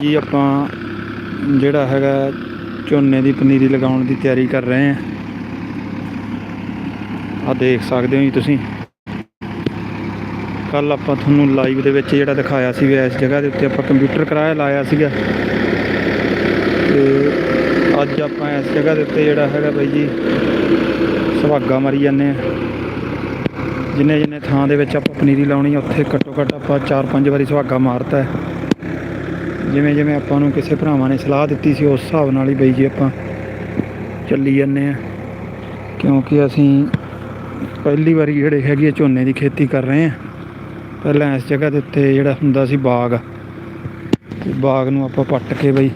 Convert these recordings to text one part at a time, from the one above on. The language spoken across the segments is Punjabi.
ਜੀ, ਆਪਾਂ ਜਿਹੜਾ ਹੈਗਾ ਝੋਨੇ ਦੀ ਪਨੀਰੀ ਲਗਾਉਣ ਦੀ ਤਿਆਰੀ ਕਰ ਰਹੇ ਹਾਂ। ਆ ਦੇਖ ਸਕਦੇ ਹੋ ਜੀ ਤੁਸੀਂ। ਕੱਲ ਆਪਾਂ ਤੁਹਾਨੂੰ ਲਾਈਵ ਦੇ ਵਿੱਚ ਜਿਹੜਾ ਦਿਖਾਇਆ ਸੀ ਵੀ ਇਸ ਜਗ੍ਹਾ ਦੇ ਉੱਤੇ ਆਪਾਂ ਕੰਪਿਊਟਰ ਕਰਾਇਆ ਲਾਇਆ ਸੀਗਾ। ਤੇ ਅੱਜ ਆਪਾਂ ਇਸ ਜਗ੍ਹਾ ਦੇ ਉੱਤੇ ਜਿਹੜਾ ਹੈਗਾ ਬਾਈ ਜੀ, ਸੁਹਾਗਾ ਮਾਰੀ ਜਾਂਦੇ ਆ ਜਿੰਨੇ ਜਿੰਨੇ ਥਾਂ ਦੇ ਵਿੱਚ ਆਪਾਂ ਪਨੀਰੀ ਲਾਉਣੀ ਉੱਥੇ ਘੱਟੋ ਘੱਟ ਆਪਾਂ 4-5 ਵਾਰੀ ਸੁਹਾਗਾ ਮਾਰਤਾ ਹੈ। ਜਿਵੇਂ ਜਿਵੇਂ ਆਪਾਂ ਨੂੰ ਕਿਸੇ ਭਰਾਵਾਂ ਨੇ ਸਲਾਹ ਦਿੱਤੀ ਸੀ, ਉਸ ਹਿਸਾਬ ਨਾਲ ਹੀ ਬਈ ਜੀ ਆਪਾਂ ਚੱਲੀ ਜਾਂਦੇ ਆ ਕਿਉਂਕਿ ਅਸੀਂ ਪਹਿਲੀ ਵਾਰੀ ਜਿਹੜੇ ਹੈਗੇ ਆ, ਝੋਨੇ ਦੀ ਖੇਤੀ ਕਰ ਰਹੇ ਆ ਪਹਿਲਾਂ ਇਸ ਜਗ੍ਹਾ ਦੇ ਉੱਤੇ ਜਿਹੜਾ ਹੁੰਦਾ ਸੀ ਬਾਗ। ਤੇ ਬਾਗ ਨੂੰ ਆਪਾਂ ਪੱਟ ਕੇ ਬਈ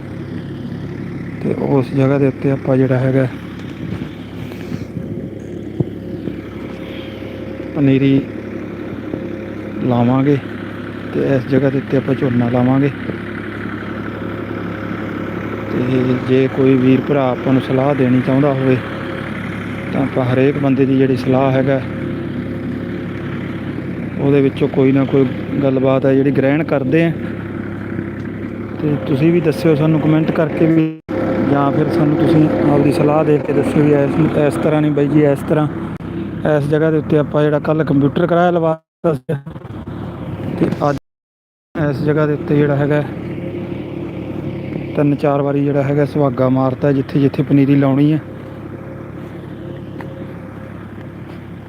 ਤੇ ਉਸ ਜਗ੍ਹਾ ਦੇ ਉੱਤੇ ਆਪਾਂ ਜਿਹੜਾ ਹੈਗਾ ਪਨੀਰੀ ਲਾਵਾਂਗੇ ਤੇ ਇਸ ਜਗ੍ਹਾ ਦੇ ਉੱਤੇ ਆਪਾਂ ਝੋਨਾ ਲਾਵਾਂਗੇ। ਤੇ ਜੇ ਕੋਈ ਵੀਰ ਭਰਾ ਆਪਾਂ ਨੂੰ ਸਲਾਹ ਦੇਣੀ ਚਾਹੁੰਦਾ ਹੋਵੇ, ਤਾਂ ਆਪਾਂ ਹਰੇਕ ਬੰਦੇ ਦੀ ਜਿਹੜੀ ਸਲਾਹ ਹੈਗਾ, ਉਹਦੇ ਵਿੱਚੋਂ ਕੋਈ ਨਾ ਕੋਈ ਗੱਲਬਾਤ ਹੈ ਜਿਹੜੀ ਗ੍ਰਹਿਣ ਕਰਦੇ ਆ। ਤੇ ਤੁਸੀਂ ਵੀ ਦੱਸਿਓ ਸਾਨੂੰ ਕਮੈਂਟ ਕਰਕੇ ਵੀ, ਜਾਂ ਫਿਰ ਸਾਨੂੰ ਤੁਸੀਂ ਆਪਦੀ ਸਲਾਹ ਦੇ ਕੇ ਦੱਸਿਓ ਵੀ ਇਸ ਇਸ ਤਰ੍ਹਾਂ ਨਹੀਂ ਬਾਈ ਜੀ, ਇਸ ਤਰ੍ਹਾਂ। ਇਸ ਜਗ੍ਹਾ ਦੇ ਉੱਤੇ ਆਪਾਂ ਜਿਹੜਾ ਕੱਲ ਕੰਪਿਊਟਰ ਕਰਾਇਆ ਲਵਾਤਾ ਸੀ। ਤੇ ਅੱਜ ਇਸ ਜਗ੍ਹਾ ਦੇ ਉੱਤੇ ਜਿਹੜਾ ਹੈਗਾ ਤਿੰਨ ਚਾਰ ਵਾਰੀ ਜਿਹੜਾ ਹੈਗਾ ਸੁਹਾਗਾ ਮਾਰਤਾ ਜਿੱਥੇ ਜਿੱਥੇ ਪਨੀਰੀ ਲਾਉਣੀ ਹੈ।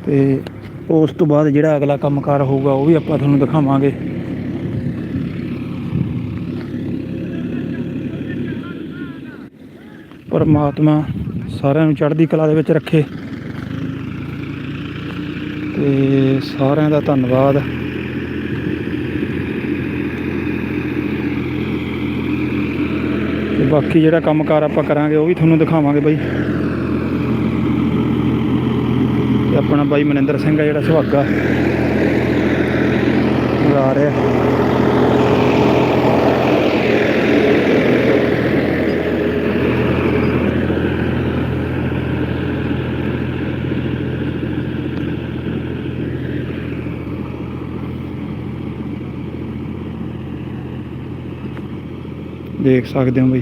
ਤੇ ਉਸ ਤੋਂ ਬਾਅਦ ਜਿਹੜਾ ਅਗਲਾ ਕੰਮਕਾਰ ਹੋਊਗਾ, ਉਹ ਵੀ ਆਪਾਂ ਤੁਹਾਨੂੰ ਦਿਖਾਵਾਂਗੇ। ਪਰਮਾਤਮਾ ਸਾਰਿਆਂ ਨੂੰ ਚੜ੍ਹਦੀ ਕਲਾ ਦੇ ਵਿੱਚ ਰੱਖੇ। ਤੇ ਸਾਰਿਆਂ ਦਾ ਧੰਨਵਾਦ ਤੇ ਬਾਕੀ ਜਿਹੜਾ ਕੰਮਕਾਰ ਆਪਾਂ ਕਰਾਂਗੇ, ਉਹ ਵੀ ਤੁਹਾਨੂੰ ਦਿਖਾਵਾਂਗੇ ਬਾਈ। ਤੇ ਆਪਣਾ ਬਾਈ ਮਨਿੰਦਰ ਸਿੰਘ ਆ ਜਿਹੜਾ ਸੁਹਾਗਾ। ਆ ਰਿਹਾ। ਦੇਖ ਸਕਦੇ ਹੋ ਬਈ।